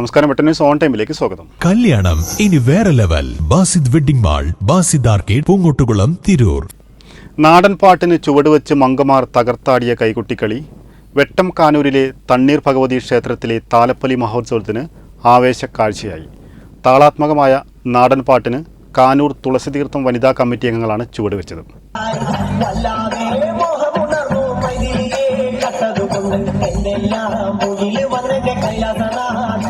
നമസ്കാരം news on ടൈമിലേക്ക് സ്വാഗതം. കല്യാണം ഇനി വേറെ level. Basid wedding mall Basid arcade Poongottukulam Tirur. നാടൻ പാട്ടിന് ചുവടുവെച്ച് മങ്കമാർ തകർത്താടിയ കൈകുട്ടിക്കളി വെട്ടം കാനൂരിലെ തണ്ണീർ ഭഗവതി ക്ഷേത്രത്തിലെ താലപ്പൊലി മഹോത്സവത്തിന് ആവേശക്കാഴ്ചയായി താളാത്മകമായ നാടൻ പാട്ടിന് കാനൂർ തുളസി തീർത്ഥം വനിതാ കമ്മിറ്റി അംഗങ്ങളാണ് ചുവടുവെച്ചത്. കൈലാസനാഥ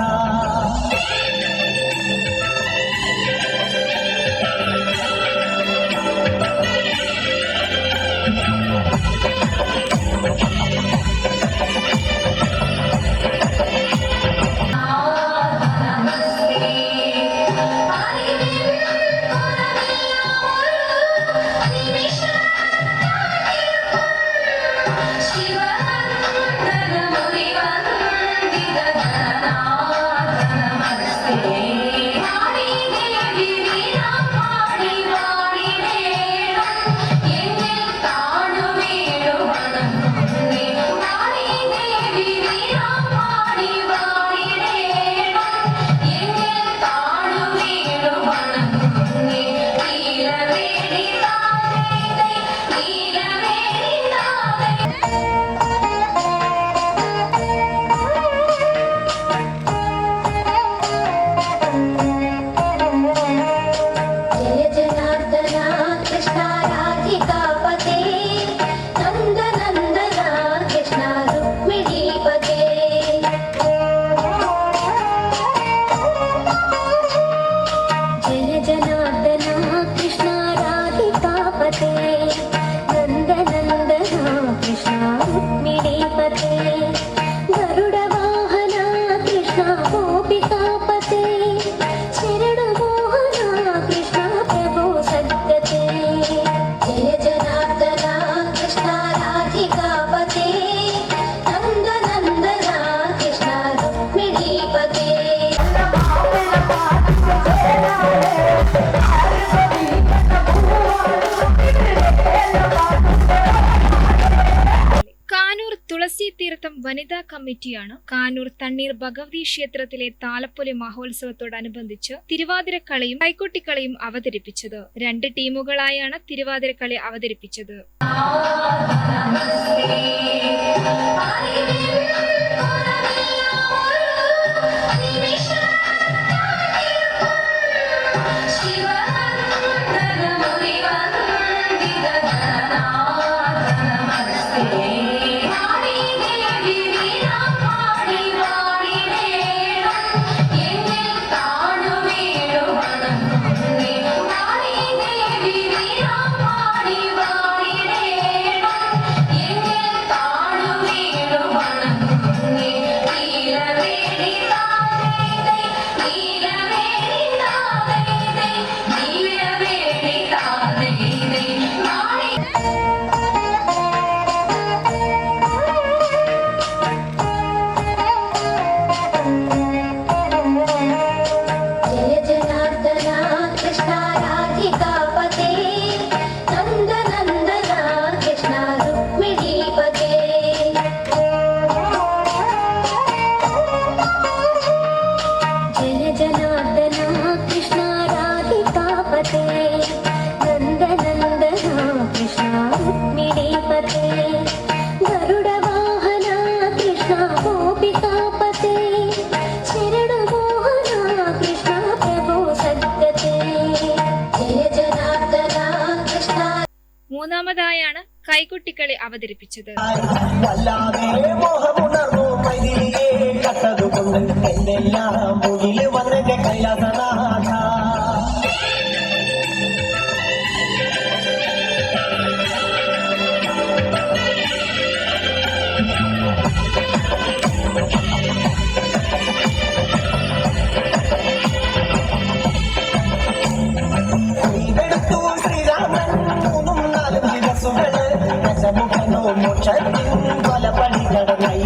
Yeah. വനിതാ കമ്മിറ്റിയാണ് കാനൂർ തണ്ണീർ ഭഗവതി ക്ഷേത്രത്തിലെ താലപ്പൊലി മഹോത്സവത്തോടനുബന്ധിച്ച് തിരുവാതിരക്കളിയും കൈക്കൊട്ടിക്കളിയും അവതരിപ്പിച്ചത്. രണ്ട് ടീമുകളായാണ് തിരുവാതിരക്കളി അവതരിപ്പിച്ചത്. മൂന്നാമതായാണ് കൈകൊട്ടിക്കളി അവതരിപ്പിച്ചത്. മോഹമുണർന്നു കട്ടതുകൊണ്ട് എന്തെല്ലാം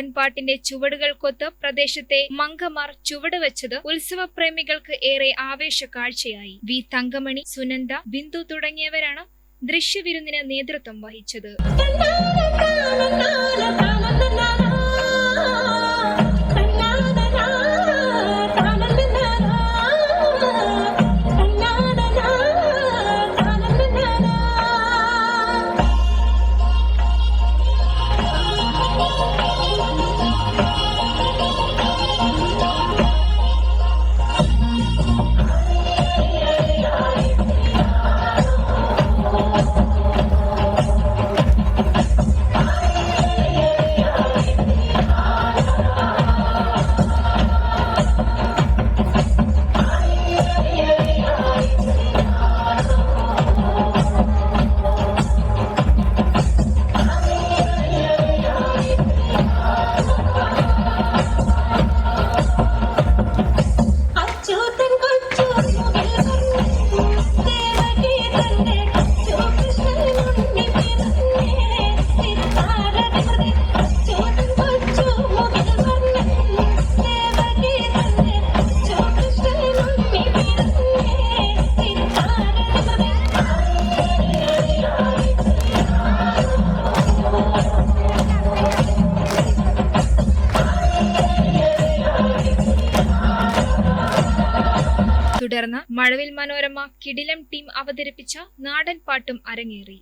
നാടൻപാട്ടിന്റെ ചുവടുകൾ കൊത്ത് പ്രദേശത്തെ മങ്കമാർ ചുവട് വെച്ചത് ഉത്സവ പ്രേമികൾക്ക് ഏറെ ആവേശ കാഴ്ചയായി. വി തങ്കമണി സുനന്ദ ബിന്ദു തുടങ്ങിയവരാണ് ദൃശ്യവിരുന്നിന് നേതൃത്വം വഹിച്ചത്. തുടർന്ന് മഴവിൽ മനോരമ കിടിലം ടീം അവതരിപ്പിച്ച നാടൻ പാട്ടും അരങ്ങേറി.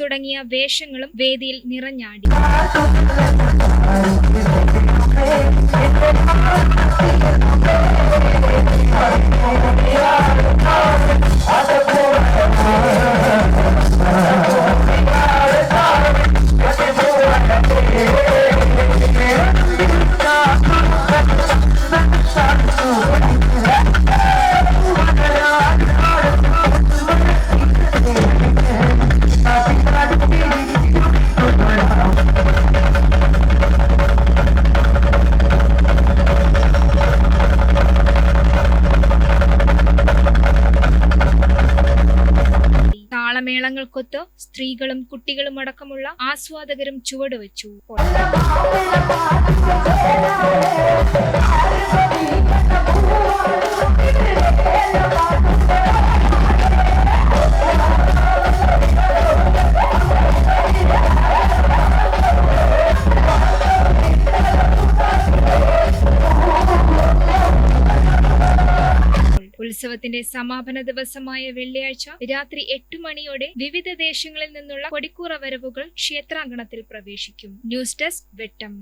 തുടങ്ങിയ വേഷങ്ങളും വേദിയിൽ നിറഞ്ഞാടി. താളമേളങ്ങൾക്കൊത്ത് സ്ത്രീകളും കുട്ടികളും അടക്കമുള്ള ആസ്വാദകരും ചുവടുവെച്ചു. ഉത്സവത്തിന്റെ സമാപന ദിവസമായ വെള്ളിയാഴ്ച രാത്രി എട്ടു മണിയോടെ വിവിധ ദേശങ്ങളിൽ നിന്നുള്ള കൊടിക്കൂറ വരവുകൾ ക്ഷേത്രാങ്കണത്തിൽ പ്രവേശിക്കും. News desk Vettam.